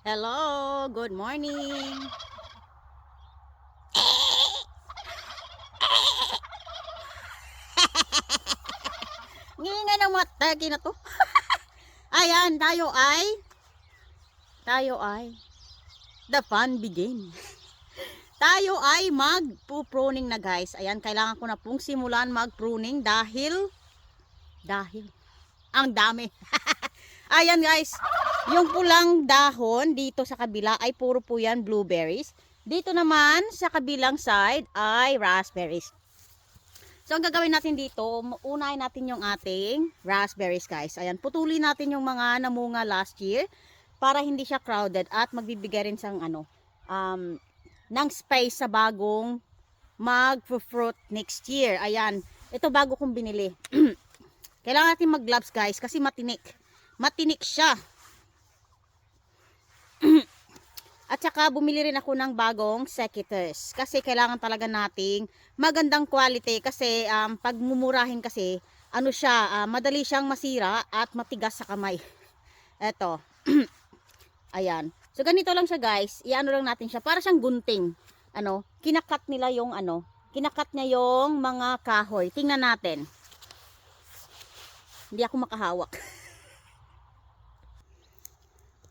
Hello, good morning. Ngingay ng mga tagi na to. Ayan, tayo ay tayo ay the fun begin. tayo ay mag-pruning na guys. Ayan, kailangan ko na pong simulan mag-pruning dahil dahil ang dami. Ayan guys, yung pulang dahon dito sa kabila ay puro po yan blueberries. Dito naman sa kabilang side ay raspberries. So ang gagawin natin dito, unahin natin yung ating raspberries guys. Ayan, putulin natin yung mga namunga last year para hindi siya crowded at magbibigay rin sang ano, um, ng space sa bagong mag-fruit next year. Ayan, ito bago kong binili. Kailangan natin mag-gloves guys kasi matinik. Matinik siya. At saka bumili rin ako ng bagong secateurs kasi kailangan talaga nating magandang quality kasi um, pag mumurahin kasi ano siya, ah, madali siyang masira at matigas sa kamay. Eto. Ayan. So ganito lang siya guys. Iano lang natin siya para siyang gunting. Ano, kinakat nila yung ano, kinakat niya yung mga kahoy. Tingnan natin. Hindi ako makahawak.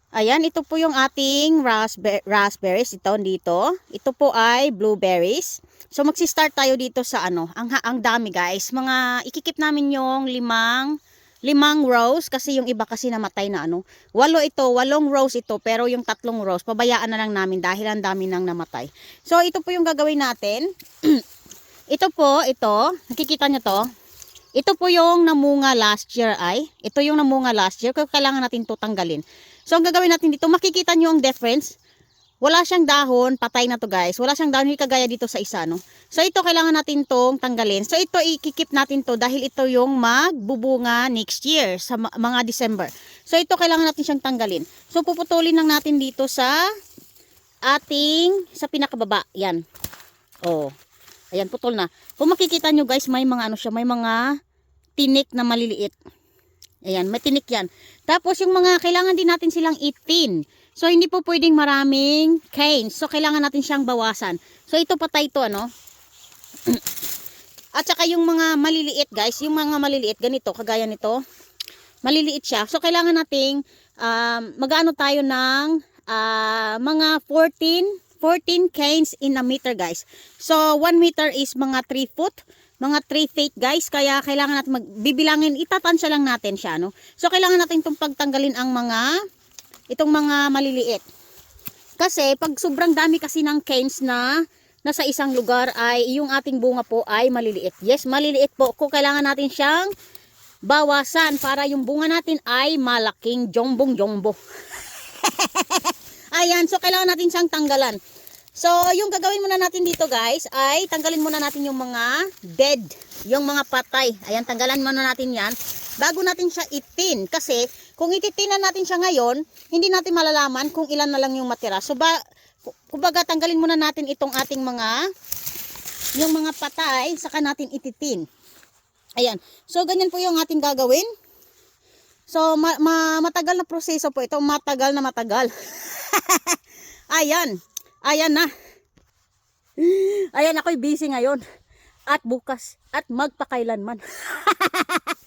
Ayan, ito po yung ating raspber raspberries. Ito dito. Ito po ay blueberries. So magsi-start tayo dito sa ano, ang, ang dami guys. Mga ikikip namin yung limang limang rows kasi yung iba kasi namatay na ano. Walo ito, walong rows ito pero yung tatlong rows pabayaan na lang namin dahil ang dami nang namatay. So ito po yung gagawin natin. ito po, ito, nakikita nyo to. Ito po yung namunga last year ay. Ito yung namunga last year. Kaya kailangan natin to tanggalin. So, ang gagawin natin dito, makikita nyo ang difference. Wala siyang dahon, patay na to guys. Wala siyang dahon, kagaya dito sa isa, no? So, ito kailangan natin tong tanggalin. So, ito ikikip natin to dahil ito yung magbubunga next year sa mga December. So, ito kailangan natin siyang tanggalin. So, puputulin lang natin dito sa ating, sa pinakababa. Yan. Oh. Ayan, putol na. Kung makikita nyo guys, may mga ano siya, may mga tinik na maliliit. Ayan, may tinik yan. Tapos yung mga, kailangan din natin silang itin. So, hindi po pwedeng maraming canes. So, kailangan natin siyang bawasan. So, ito patay ito, ano? At saka yung mga maliliit, guys, yung mga maliliit, ganito, kagaya nito, maliliit siya. So, kailangan nating um, mag-ano tayo ng ah, mga 14 14 canes in a meter guys. So 1 meter is mga 3 foot, mga 3 feet guys. Kaya kailangan natin magbibilangin, itatansya lang natin siya no. So kailangan natin itong pagtanggalin ang mga itong mga maliliit. Kasi pag sobrang dami kasi ng canes na nasa isang lugar ay yung ating bunga po ay maliliit. Yes, maliliit po. Kung kailangan natin siyang bawasan para yung bunga natin ay malaking jombong-jombo. Ayan, so kailangan natin siyang tanggalan. So, yung gagawin muna natin dito guys ay tanggalin muna natin yung mga dead, yung mga patay. Ayan, tanggalan muna natin yan bago natin siya itin. Kasi kung ititinan natin siya ngayon, hindi natin malalaman kung ilan na lang yung matira. So, ba, kumbaga tanggalin muna natin itong ating mga yung mga patay, saka natin ititin. Ayan. So, ganyan po yung ating gagawin. So, ma- ma- matagal na proseso po ito. Matagal na matagal. Ayan. Ayan na. Ayan, ako'y busy ngayon. At bukas. At magpakailanman.